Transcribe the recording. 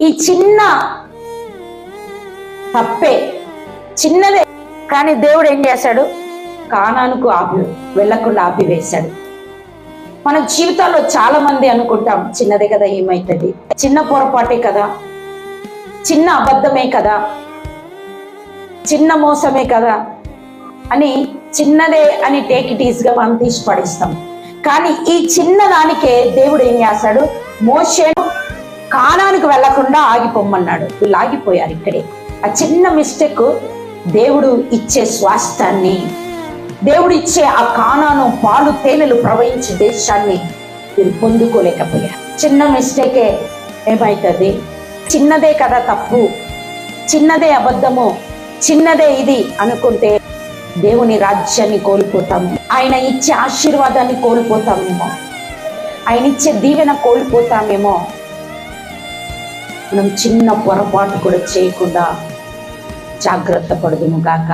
ఈ చిన్న తప్పే చిన్నదే. కానీ దేవుడు ఏం చేశాడు? కానానుకు ఆపి వెళ్ళకుండా ఆపివేశాడు. మన జీవితాల్లో చాలా మంది అనుకుంటాం చిన్నదే కదా ఏమైతుంది? చిన్న పొరపాటే కదా? చిన్న అబద్ధమే కదా? చిన్న మోసమే కదా? అని చిన్నదే అని టేక్ ఇట్ ఈస్గా మనం తీసి పడిస్తాం. కానీ ఈ చిన్న దానికే దేవుడు ఏం చేస్తాడు? మోసే కానానికి వెళ్ళకుండా ఆగిపోమ్మన్నాడు. వీళ్ళు ఆగిపోయారు ఇక్కడే. ఆ చిన్న మిస్టేక్ దేవుడు ఇచ్చే స్వాస్థాన్ని దేవుడు ఇచ్చే ఆ కానాను పాలు తేనెలు ప్రవహించే దేశాన్ని వీళ్ళు పొందుకోలేకపోయారు. చిన్న మిస్టేకే ఏమవుతుంది చిన్నదే కదా తప్పు. చిన్నదే అబద్ధము. చిన్నదే ఇది అనుకుంటే దేవుని రాజ్యాన్ని కోల్పోతాము ఆయన ఇచ్చే ఆశీర్వాదాన్ని కోల్పోతామేమో. ఆయన ఇచ్చే దీవెన కోల్పోతామేమో. మనం చిన్న పొరపాటు కూడా చేయకుండా జాగ్రత్త పడుదుము గాక.